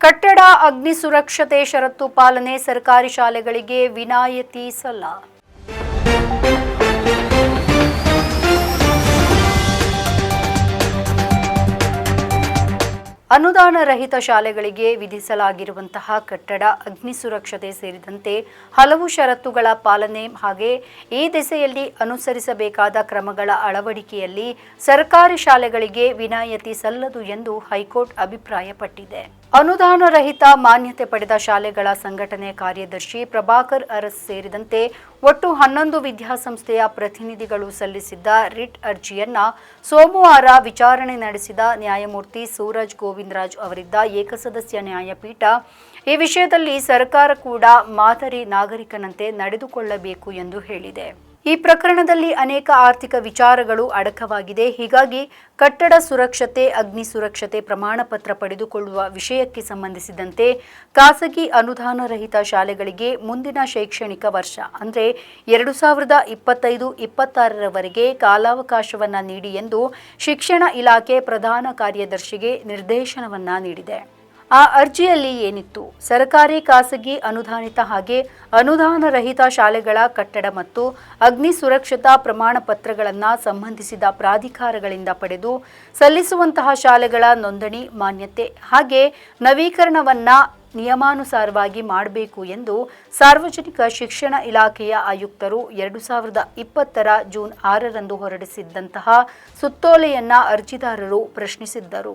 ಕಟ್ಟಡ ಅಗ್ನಿ ಸುರಕ್ಷತೆ ಷರತ್ತು ಪಾಲನೆ ಸರ್ಕಾರಿ ಶಾಲೆಗಳಿಗೆ ವಿನಾಯಿತಿ ಸಲ್ಲ. ಅನುದಾನ ರಹಿತ ಶಾಲೆಗಳಿಗೆ ವಿಧಿಸಲಾಗಿರುವಂತಹ ಕಟ್ಟಡ ಅಗ್ನಿ ಸುರಕ್ಷತೆ ಸೇರಿದಂತೆ ಹಲವು ಷರತ್ತುಗಳ ಪಾಲನೆ ಹಾಗೆ ಈ ದಿಸೆಯಲ್ಲಿ ಅನುಸರಿಸಬೇಕಾದ ಕ್ರಮಗಳ ಅಳವಡಿಕೆಯಲ್ಲಿ ಸರ್ಕಾರಿ ಶಾಲೆಗಳಿಗೆ ವಿನಾಯಿತಿ ಸಲ್ಲದು ಎಂದು ಹೈಕೋರ್ಟ್ ಅಭಿಪ್ರಾಯಪಟ್ಟಿದೆ. ಅನುದಾನ ರಹಿತ ಮಾನ್ಯತೆ ಪಡೆದ ಶಾಲೆಗಳ ಸಂಘಟನೆ ಕಾರ್ಯದರ್ಶಿ ಪ್ರಭಾಕರ್ ಅರಸ್ ಸೇರಿದಂತೆ ಒಟ್ಟು ಹನ್ನೊಂದು ವಿದ್ಯಾಸಂಸ್ಥೆಯ ಪ್ರತಿನಿಧಿಗಳು ಸಲ್ಲಿಸಿದ್ದ ರಿಟ್ ಅರ್ಜಿಯನ್ನ ಸೋಮವಾರ ವಿಚಾರಣೆ ನಡೆಸಿದ ನ್ಯಾಯಮೂರ್ತಿ ಸೂರಜ್ ಗೋವಿಂದರಾಜ್ ಅವರಿದ್ದ ಏಕಸದಸ್ಯ ನ್ಯಾಯಪೀಠ. ಈ ವಿಷಯದಲ್ಲಿ ಸರ್ಕಾರ ಕೂಡ ಮಾದರಿ ನಾಗರಿಕನಂತೆ ನಡೆದುಕೊಳ್ಳಬೇಕು ಎಂದು ಹೇಳಿದೆ. ಈ ಪ್ರಕರಣದಲ್ಲಿ ಅನೇಕ ಆರ್ಥಿಕ ವಿಚಾರಗಳು ಅಡಕವಾಗಿದೆ. ಹೀಗಾಗಿ ಕಟ್ಟಡ ಸುರಕ್ಷತೆ, ಅಗ್ನಿ ಸುರಕ್ಷತೆ ಪ್ರಮಾಣ ಪತ್ರ ಪಡೆದುಕೊಳ್ಳುವ ವಿಷಯಕ್ಕೆ ಸಂಬಂಧಿಸಿದಂತೆ ಖಾಸಗಿ ಅನುದಾನ ರಹಿತ ಶಾಲೆಗಳಿಗೆ ಮುಂದಿನ ಶೈಕ್ಷಣಿಕ ವರ್ಷ, ಅಂದರೆ ಎರಡು ಸಾವಿರದ ಇಪ್ಪತ್ತೈದು ಇಪ್ಪತ್ತಾರರವರೆಗೆ ಕಾಲಾವಕಾಶವನ್ನು ನೀಡಿ ಎಂದು ಶಿಕ್ಷಣ ಇಲಾಖೆ ಪ್ರಧಾನ ಕಾರ್ಯದರ್ಶಿಗೆ ನಿರ್ದೇಶನವನ್ನ ನೀಡಿದೆ. ಆ ಅರ್ಜಿಯಲ್ಲಿ ಏನಿತ್ತು? ಸರ್ಕಾರಿ ಖಾಸಗಿ ಅನುದಾನಿತ ಹಾಗೆ ಅನುದಾನ ರಹಿತ ಶಾಲೆಗಳ ಕಟ್ಟಡ ಮತ್ತು ಅಗ್ನಿ ಸುರಕ್ಷತಾ ಪ್ರಮಾಣ ಪತ್ರಗಳನ್ನು ಸಂಬಂಧಿಸಿದ ಪ್ರಾಧಿಕಾರಗಳಿಂದ ಪಡೆದು ಸಲ್ಲಿಸುವಂತಹ ಶಾಲೆಗಳ ನೋಂದಣಿ ಮಾನ್ಯತೆ ಹಾಗೆ ನವೀಕರಣವನ್ನ ನಿಯಮಾನುಸಾರವಾಗಿ ಮಾಡಬೇಕು ಎಂದು ಸಾರ್ವಜನಿಕ ಶಿಕ್ಷಣ ಇಲಾಖೆಯ ಆಯುಕ್ತರು ಎರಡು ಸಾವಿರದ ಇಪ್ಪತ್ತರ ಜೂನ್ ಆರರಂದು ಹೊರಡಿಸಿದ್ದಂತಹ ಸುತ್ತೋಲೆಯನ್ನ ಅರ್ಜಿದಾರರು ಪ್ರಶ್ನಿಸಿದ್ದರು.